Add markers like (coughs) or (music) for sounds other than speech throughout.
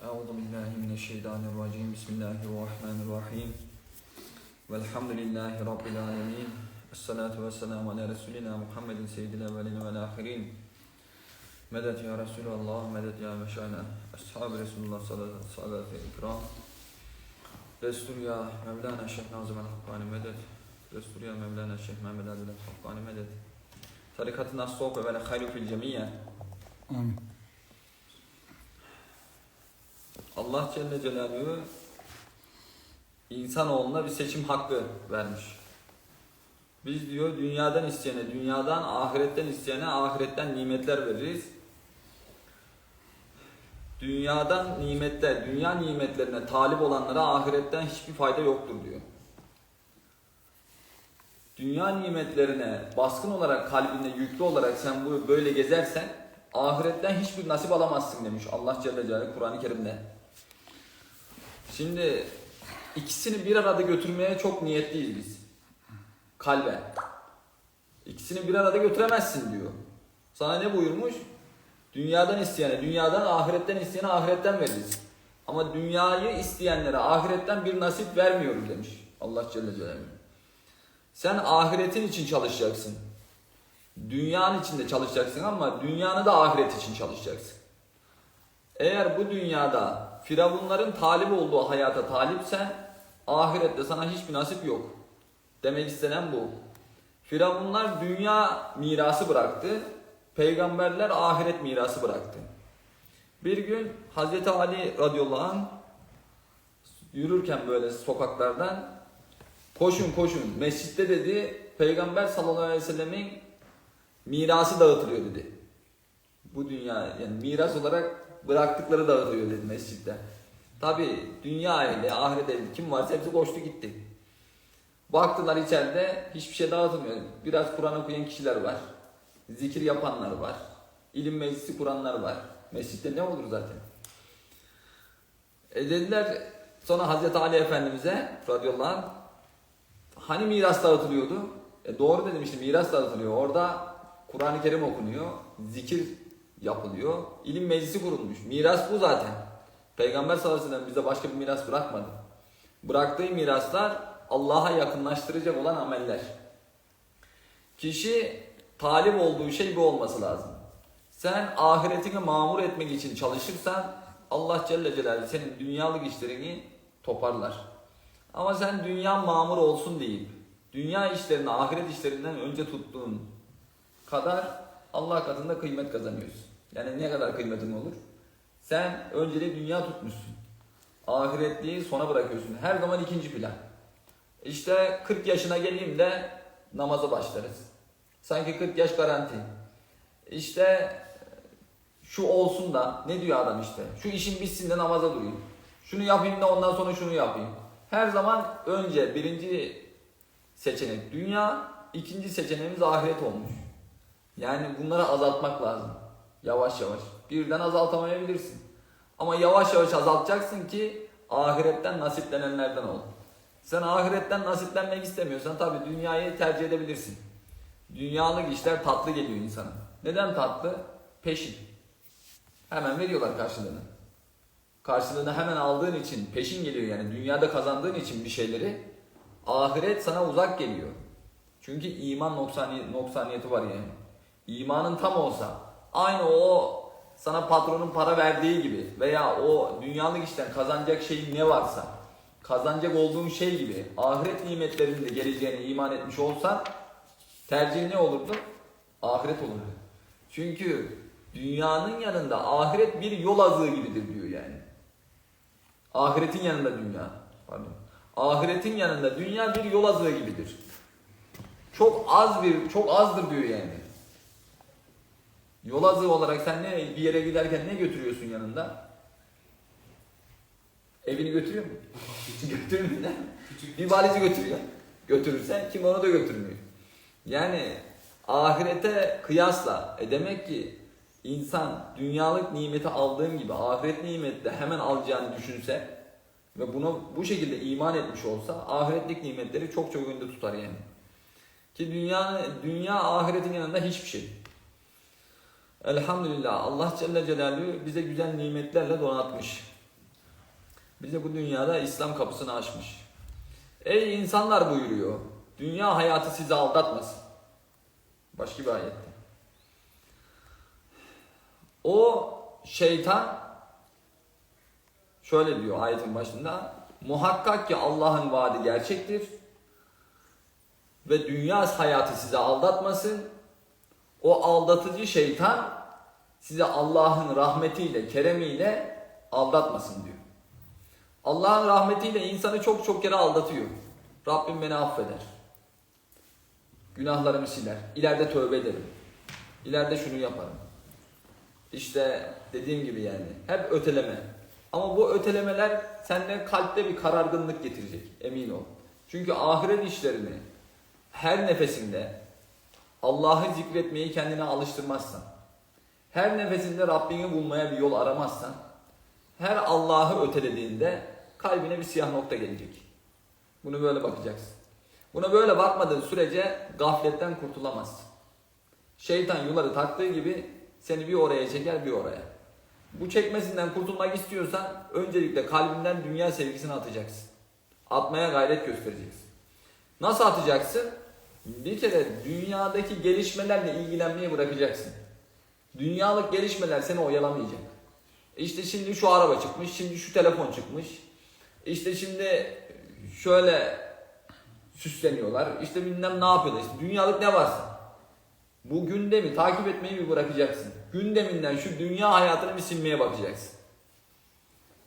أعوذ بالله من الشيطان الرجيم. بسم الله الرحمن الرحيم. والحمد لله رب العالمين. الصلاة والسلام على رسولنا محمد سيد الأولين والآخرين. مدد يا رسول الله مدد يا مشانا. أصحاب رسول الله صلى الله عليه وسلم رسول يا مولانا الشيخ ناظم الحقاني مدد. رسول يا مولانا الشيخ محمد عبد الحقاني مدد. طريقتنا الصوف والخير في الجميع. Amin. Allah Celle Celaluhu insanoğluna bir seçim hakkı vermiş. Biz diyor dünyadan isteyene dünyadan, ahiretten isteyene ahiretten nimetler veririz. Dünyadan nimetler, dünya nimetlerine talip olanlara ahiretten hiçbir fayda yoktur diyor. Dünya nimetlerine baskın olarak kalbinde yüklü olarak sen bu böyle gezersen ahiretten hiçbir nasip alamazsın demiş Allah Celle Celaluhu Kur'an-ı Kerim'de. Şimdi ikisini bir arada götürmeye çok niyetliyiz biz. Kalben. İkisini bir arada götüremezsin diyor. Sana ne buyurmuş? Dünyadan isteyene, dünyadan ahiretten isteyene ahiretten veririz. Ama dünyayı isteyenlere ahiretten bir nasip vermiyoruz demiş Allah Celle Celaluhu. Sen ahiretin için çalışacaksın. Dünyanın için de çalışacaksın ama dünyanı da ahiret için çalışacaksın. Eğer bu dünyada firavunların talip olduğu hayata talipsen ahirette sana hiçbir nasip yok. Demek istenen bu. Firavunlar dünya mirası bıraktı. Peygamberler ahiret mirası bıraktı. Bir gün Hazreti Ali radıyallahu anh yürürken böyle sokaklardan koşun koşun mescitte dedi Peygamber sallallahu aleyhi ve sellemin mirası dağıtılıyor dedi. Bu dünya yani miras olarak bıraktıkları dağıtıyor dedi mescitte. Tabi dünya ehli, ahiret ehli kim varsa hepsi koştu gitti. Baktılar içeride hiçbir şey dağıtılmıyor. Biraz Kur'an okuyan kişiler var. Zikir yapanlar var. ilim meclisi kuranlar var. Mescitte ne olur zaten. E dediler sonra Hazreti Ali Efendimiz'e radıyallahu anh hani miras dağıtılıyordu? E doğru dedim işte miras dağıtılıyor. Orada Kur'an-ı Kerim okunuyor. Zikir yapılıyor. İlim meclisi kurulmuş. Miras bu zaten. Peygamber sallallahu aleyhi ve sellem bize başka bir miras bırakmadı. Bıraktığı miraslar Allah'a yakınlaştıracak olan ameller. Kişi talip olduğu şey bu olması lazım. Sen ahiretini mamur etmek için çalışırsan Allah Celle Celaluhu senin dünyalık işlerini toparlar. Ama sen dünya mamur olsun deyip dünya işlerini ahiret işlerinden önce tuttuğun kadar Allah katında kıymet kazanıyorsun. Yani ne kadar kıymetin olur? Sen önceliği dünya tutmuşsun. Ahiretliği sona bırakıyorsun. Her zaman ikinci plan. İşte 40 yaşına geleyim de namaza başlarız. Sanki 40 yaş garanti. İşte şu olsun da ne diyor adam işte. Şu işin bitsin de namaza durayım. Şunu yapayım da ondan sonra şunu yapayım. Her zaman önce birinci seçenek dünya, ikinci seçeneğimiz ahiret olmuş. Yani bunları azaltmak lazım. Yavaş yavaş. Birden azaltamayabilirsin. Ama yavaş yavaş azaltacaksın ki ahiretten nasiplenenlerden ol. Sen ahiretten nasiplenmek istemiyorsan tabi dünyayı tercih edebilirsin. Dünyalık işler tatlı geliyor insana. Neden tatlı? Peşin. Hemen veriyorlar karşılığını. Karşılığını hemen aldığın için peşin geliyor yani dünyada kazandığın için bir şeyleri ahiret sana uzak geliyor. Çünkü iman noksani, noksaniyeti var yani. İmanın tam olsa aynı o sana patronun para verdiği gibi veya o dünyalık işten kazanacak şeyin ne varsa kazanacak olduğun şey gibi ahiret nimetlerinin de geleceğine iman etmiş olsan tercih ne olurdu? Ahiret olurdu. Çünkü dünyanın yanında ahiret bir yol azığı gibidir diyor yani. Ahiretin yanında dünya. Pardon. Ahiretin yanında dünya bir yol azığı gibidir. Çok az bir, çok azdır diyor yani. Yol azığı olarak sen ne bir yere giderken ne götürüyorsun yanında? Evini götürüyor mu? (laughs) Götürmüyor. lan. Bir valizi götürüyor. Götürürsen kim onu da götürmüyor. Yani ahirete kıyasla e demek ki insan dünyalık nimeti aldığım gibi ahiret nimeti de hemen alacağını düşünse ve buna bu şekilde iman etmiş olsa ahiretlik nimetleri çok çok önde tutar yani. Ki dünya dünya ahiretin yanında hiçbir şey. Elhamdülillah Allah Celle Celaluhu bize güzel nimetlerle donatmış. Bize bu dünyada İslam kapısını açmış. Ey insanlar buyuruyor. Dünya hayatı sizi aldatmasın. Başka bir ayette. O şeytan şöyle diyor ayetin başında. Muhakkak ki Allah'ın vaadi gerçektir. Ve dünya hayatı sizi aldatmasın. O aldatıcı şeytan size Allah'ın rahmetiyle, keremiyle aldatmasın diyor. Allah'ın rahmetiyle insanı çok çok kere aldatıyor. Rabbim beni affeder. Günahlarımı siler. İleride tövbe ederim. İleride şunu yaparım. İşte dediğim gibi yani hep öteleme. Ama bu ötelemeler sende kalpte bir karargınlık getirecek emin ol. Çünkü ahiret işlerini her nefesinde Allah'ı zikretmeyi kendine alıştırmazsan, her nefesinde Rabbini bulmaya bir yol aramazsan, her Allah'ı ötelediğinde kalbine bir siyah nokta gelecek. Bunu böyle bakacaksın. Buna böyle bakmadığın sürece gafletten kurtulamazsın. Şeytan yuları taktığı gibi seni bir oraya çeker bir oraya. Bu çekmesinden kurtulmak istiyorsan öncelikle kalbinden dünya sevgisini atacaksın. Atmaya gayret göstereceksin. Nasıl atacaksın? Bir kere dünyadaki gelişmelerle ilgilenmeyi bırakacaksın. Dünyalık gelişmeler seni oyalamayacak. İşte şimdi şu araba çıkmış, şimdi şu telefon çıkmış. İşte şimdi şöyle süsleniyorlar. İşte bilmem ne yapıyorlar. İşte dünyalık ne varsa. Bu gündemi takip etmeyi bir bırakacaksın. Gündeminden şu dünya hayatını bir silmeye bakacaksın.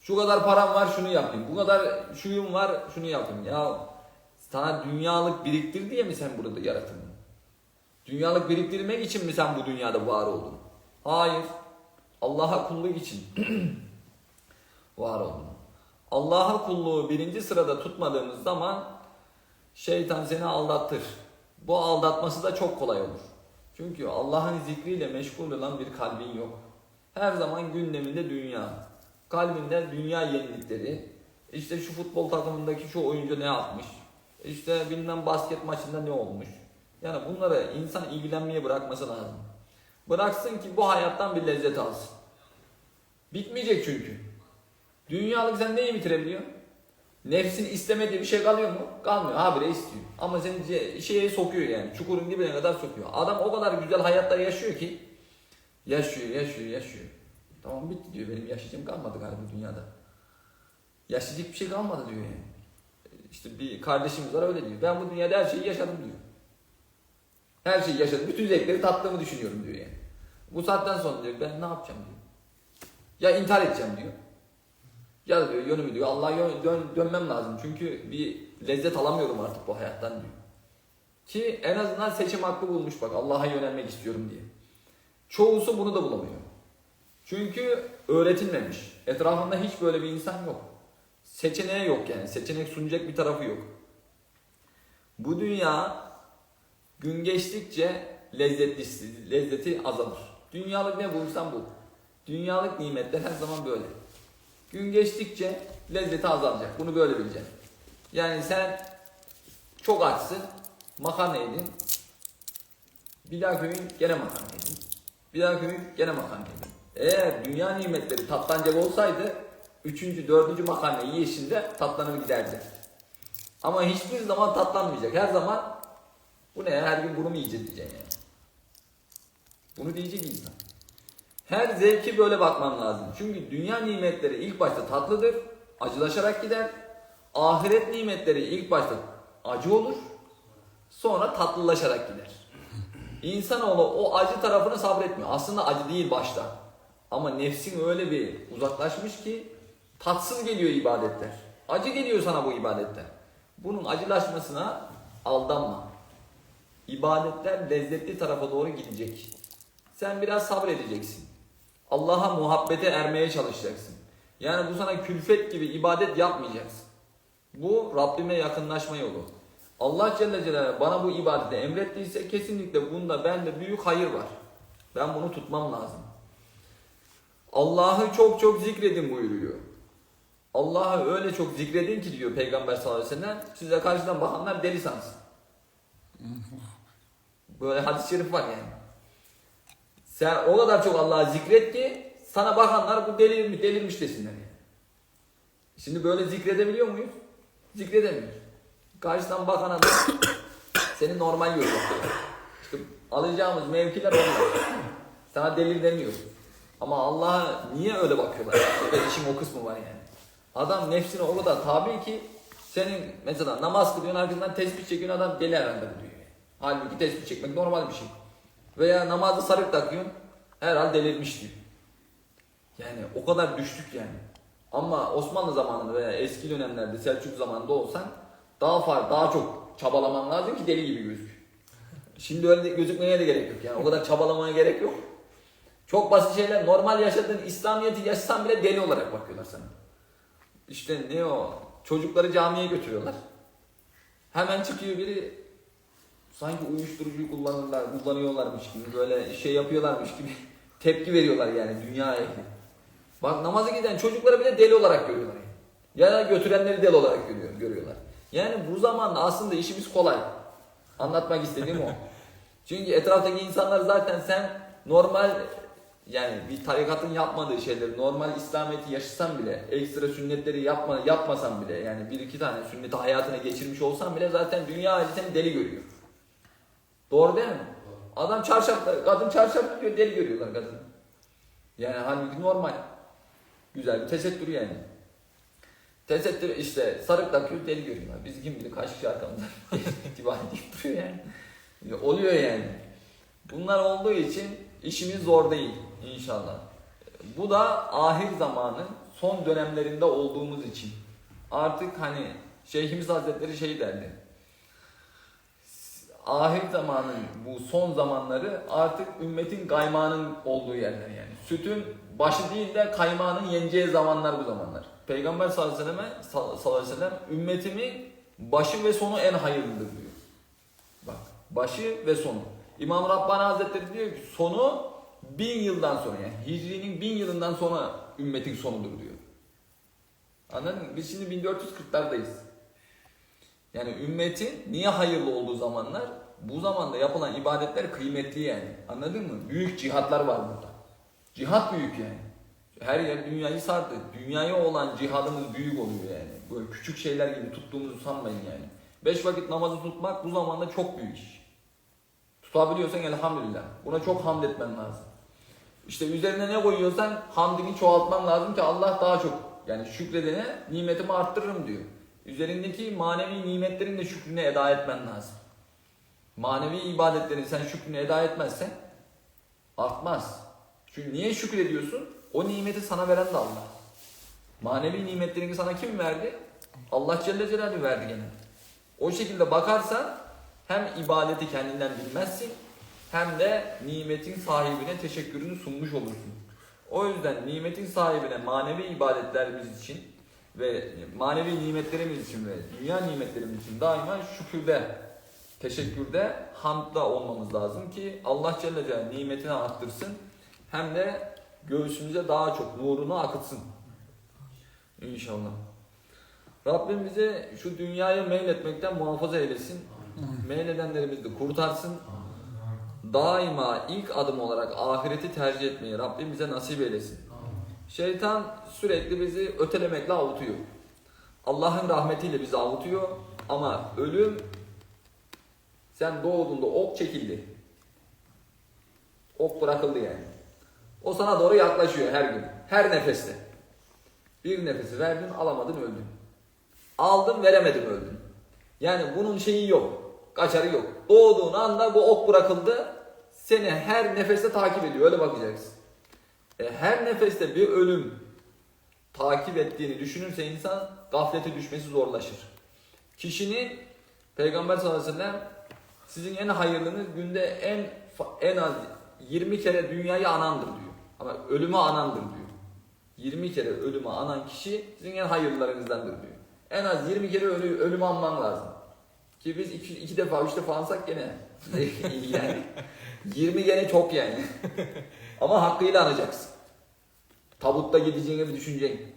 Şu kadar param var şunu yapayım. Bu kadar şuyum var şunu yapayım. Ya sana dünyalık biriktir diye mi sen burada yaratıldın? Dünyalık biriktirmek için mi sen bu dünyada var oldun? Hayır. Allah'a kulluk için (clears throat) var oldun. Allah'a kulluğu birinci sırada tutmadığımız zaman şeytan seni aldatır. Bu aldatması da çok kolay olur. Çünkü Allah'ın zikriyle meşgul olan bir kalbin yok. Her zaman gündeminde dünya. Kalbinde dünya yenilikleri. İşte şu futbol takımındaki şu oyuncu ne yapmış? İşte bilmem basket maçında ne olmuş? Yani bunlara insan ilgilenmeye bırakması lazım. Bıraksın ki bu hayattan bir lezzet alsın. Bitmeyecek çünkü. Dünyalık sen neyi bitirebiliyorsun? Nefsin istemediği bir şey kalıyor mu? Kalmıyor. Habire istiyor. Ama seni şeye sokuyor yani. Çukurun dibine kadar sokuyor. Adam o kadar güzel hayatlar yaşıyor ki yaşıyor, yaşıyor, yaşıyor. Tamam bitti diyor. Benim yaşayacağım kalmadı galiba dünyada. Yaşayacak bir şey kalmadı diyor yani. İşte bir kardeşimiz var öyle diyor. Ben bu dünyada her şeyi yaşadım diyor. Her şeyi yaşadım. Bütün zevkleri tattığımı düşünüyorum diyor yani. Bu saatten sonra diyor ben ne yapacağım diyor. Ya intihar edeceğim diyor. Ya diyor yönümü diyor Allah'a yön- dön, dönmem lazım. Çünkü bir lezzet alamıyorum artık bu hayattan diyor. Ki en azından seçim hakkı bulmuş bak Allah'a yönelmek istiyorum diye. Çoğusu bunu da bulamıyor. Çünkü öğretilmemiş. Etrafında hiç böyle bir insan yok. Seçeneği yok yani. Seçenek sunacak bir tarafı yok. Bu dünya gün geçtikçe lezzetli, lezzeti azalır. Dünyalık ne bulursan bul. Dünyalık nimetler her zaman böyle. Gün geçtikçe lezzeti azalacak. Bunu böyle bileceksin. Yani sen çok açsın, makarna yedin. Bir dahaki gün gene makarna yedin. Bir dahaki gün gene makarna yedin. Eğer dünya nimetleri tatlanacak olsaydı üçüncü, dördüncü makarna yiyişinde tatlanır giderdi. Ama hiçbir zaman tatlanmayacak. Her zaman bu ne her gün bunu mu yiyeceğiz diyeceksin yani. Bunu diyecek insan. Her zevki böyle bakman lazım. Çünkü dünya nimetleri ilk başta tatlıdır, acılaşarak gider. Ahiret nimetleri ilk başta acı olur, sonra tatlılaşarak gider. İnsanoğlu o acı tarafını sabretmiyor. Aslında acı değil başta. Ama nefsin öyle bir uzaklaşmış ki tatsız geliyor ibadetler. Acı geliyor sana bu ibadetler. Bunun acılaşmasına aldanma. İbadetler lezzetli tarafa doğru gidecek. Sen biraz sabredeceksin. Allah'a muhabbete ermeye çalışacaksın. Yani bu sana külfet gibi ibadet yapmayacaksın. Bu Rabbime yakınlaşma yolu. Allah Celle Celaluhu bana bu ibadeti emrettiyse kesinlikle bunda bende büyük hayır var. Ben bunu tutmam lazım. Allah'ı çok çok zikredin buyuruyor. Allah'ı öyle çok zikredin ki diyor Peygamber sallallahu aleyhi ve sellem size karşıdan bakanlar deli sansın. (laughs) Böyle hadis-i şerif var yani. Sen o kadar çok Allah'ı zikret ki sana bakanlar bu delirmiş, delirmiş desinler yani. Şimdi böyle zikredebiliyor muyuz? Zikredemiyoruz. Karşıdan bakan adam (coughs) seni normal görüyor. İşte alacağımız mevkiler onlar. Sana delil demiyor. Ama Allah'a niye öyle bakıyorlar? İşte işin o kısmı var yani. Adam nefsine o kadar tabi ki senin mesela namaz kılıyorsun arkasından tesbih çekiyorsun adam deli herhalde diyor. Halbuki tesbih çekmek normal bir şey. Veya namazda sarık takıyorsun herhalde delirmiş diyor. Yani o kadar düştük yani. Ama Osmanlı zamanında veya eski dönemlerde Selçuk zamanında olsan daha far daha çok çabalaman lazım ki deli gibi gözük. Şimdi öyle gözükmeye de gerek yok yani. O kadar çabalamaya gerek yok. Çok basit şeyler. Normal yaşadığın İslamiyet'i yaşasan bile deli olarak bakıyorlar sana. İşte ne o? Çocukları camiye götürüyorlar. Hemen çıkıyor biri sanki uyuşturucuyu kullanırlar, kullanıyorlarmış gibi böyle şey yapıyorlarmış gibi (laughs) tepki veriyorlar yani dünya ehli. Bak namaza giden çocukları bile deli olarak görüyorlar. Ya götürenleri deli olarak görüyor, görüyorlar. Yani bu zamanda aslında işimiz kolay. Anlatmak istediğim o. (laughs) Çünkü etraftaki insanlar zaten sen normal yani bir tarikatın yapmadığı şeyleri normal İslamiyet'i yaşasan bile ekstra sünnetleri yapma, yapmasan bile yani bir iki tane sünneti hayatına geçirmiş olsan bile zaten dünya hali seni deli görüyor. Doğru değil mi? Adam çarşafta, kadın çarşaf giyiyor deli görüyorlar kadını. Yani halbuki normal. Güzel bir tesettür yani. Tesettür işte sarık takıyor deli görüyorlar. Biz kim bilir kaç kişi arkamızda (laughs) itibar edip duruyor yani. Ya Oluyor yani. Bunlar olduğu için işimiz zor değil inşallah. Bu da ahir zamanın son dönemlerinde olduğumuz için. Artık hani Şeyhimiz Hazretleri şey derdi. Ahir zamanın bu son zamanları artık ümmetin kaymağının olduğu yerler yani. Sütün başı değil de kaymağının yeneceği zamanlar bu zamanlar. Peygamber sallallahu aleyhi ve sellem, ümmetimin başı ve sonu en hayırlıdır diyor. Bak başı ve sonu. İmam Rabbani Hazretleri diyor ki sonu bin yıldan sonra yani Hicri'nin bin yılından sonra ümmetin sonudur diyor. Anladın mı? Biz şimdi 1440'lardayız. Yani ümmetin niye hayırlı olduğu zamanlar bu zamanda yapılan ibadetler kıymetli yani. Anladın mı? Büyük cihatlar var burada. Cihat büyük yani. Her yer dünyayı sardı. Dünyaya olan cihadımız büyük oluyor yani. Böyle küçük şeyler gibi tuttuğumuzu sanmayın yani. Beş vakit namazı tutmak bu zamanda çok büyük iş. Tutabiliyorsan elhamdülillah. Buna çok hamd etmen lazım. İşte üzerine ne koyuyorsan hamdini çoğaltman lazım ki Allah daha çok yani şükredene nimetimi arttırırım diyor. Üzerindeki manevi nimetlerin de şükrünü eda etmen lazım. Manevi ibadetlerin sen şükrünü eda etmezsen artmaz. Çünkü niye şükrediyorsun? O nimeti sana veren de Allah. Manevi nimetlerini sana kim verdi? Allah Celle Celaluhu verdi gene. O şekilde bakarsan hem ibadeti kendinden bilmezsin hem de nimetin sahibine teşekkürünü sunmuş olursun. O yüzden nimetin sahibine manevi ibadetlerimiz için ve manevi nimetlerimiz için ve dünya nimetlerimiz için daima şükürde, teşekkürde, hamdda olmamız lazım ki Allah Celle Celaluhu nimetini arttırsın hem de göğsümüze daha çok nurunu akıtsın. İnşallah. Rabbim bize şu dünyaya meyletmekten muhafaza eylesin. Meyledenlerimizi de kurtarsın. Daima ilk adım olarak ahireti tercih etmeyi Rabbim bize nasip eylesin. Şeytan sürekli bizi ötelemekle avutuyor. Allah'ın rahmetiyle bizi avutuyor ama ölüm sen doğduğunda ok çekildi. Ok bırakıldı yani. O sana doğru yaklaşıyor her gün. Her nefeste. Bir nefesi verdin alamadın öldün. Aldın veremedin öldün. Yani bunun şeyi yok. Kaçarı yok. Doğduğun anda bu ok bırakıldı. Seni her nefeste takip ediyor. Öyle bakacaksın. E, her nefeste bir ölüm takip ettiğini düşünürse insan gaflete düşmesi zorlaşır. Kişinin Peygamber sallallahu aleyhi ve sellem sizin en hayırlınız günde en en az 20 kere dünyayı anandır diyor. Ama ölümü anandır diyor. 20 kere ölümü anan kişi sizin en hayırlılarınızdandır diyor. En az 20 kere ölü, ölümü anman lazım. Ki biz iki, iki defa, üç defa ansak gene iyi yani. 20 gene çok yani. Ama hakkıyla anacaksın. Tabutta gideceğini bir düşüneceksin.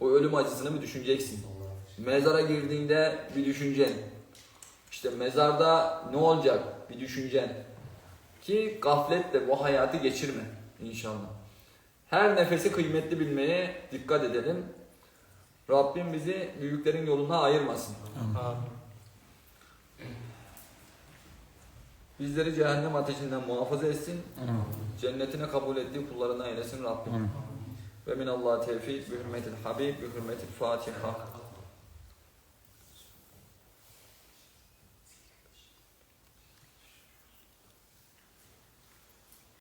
O ölüm acısını bir düşüneceksin. Mezara girdiğinde bir düşüneceksin. İşte mezarda ne olacak bir düşüneceksin. Ki gafletle bu hayatı geçirme inşallah. Her nefesi kıymetli bilmeye dikkat edelim. Rabbim bizi büyüklerin yoluna ayırmasın. Amin. Bizleri cehennem ateşinden muhafaza etsin. Amin. Cennetine kabul ettiği kullarına eylesin Rabbim. Amin. Ve minallah tevfik bi hürmetil habib bi hürmetil fatiha.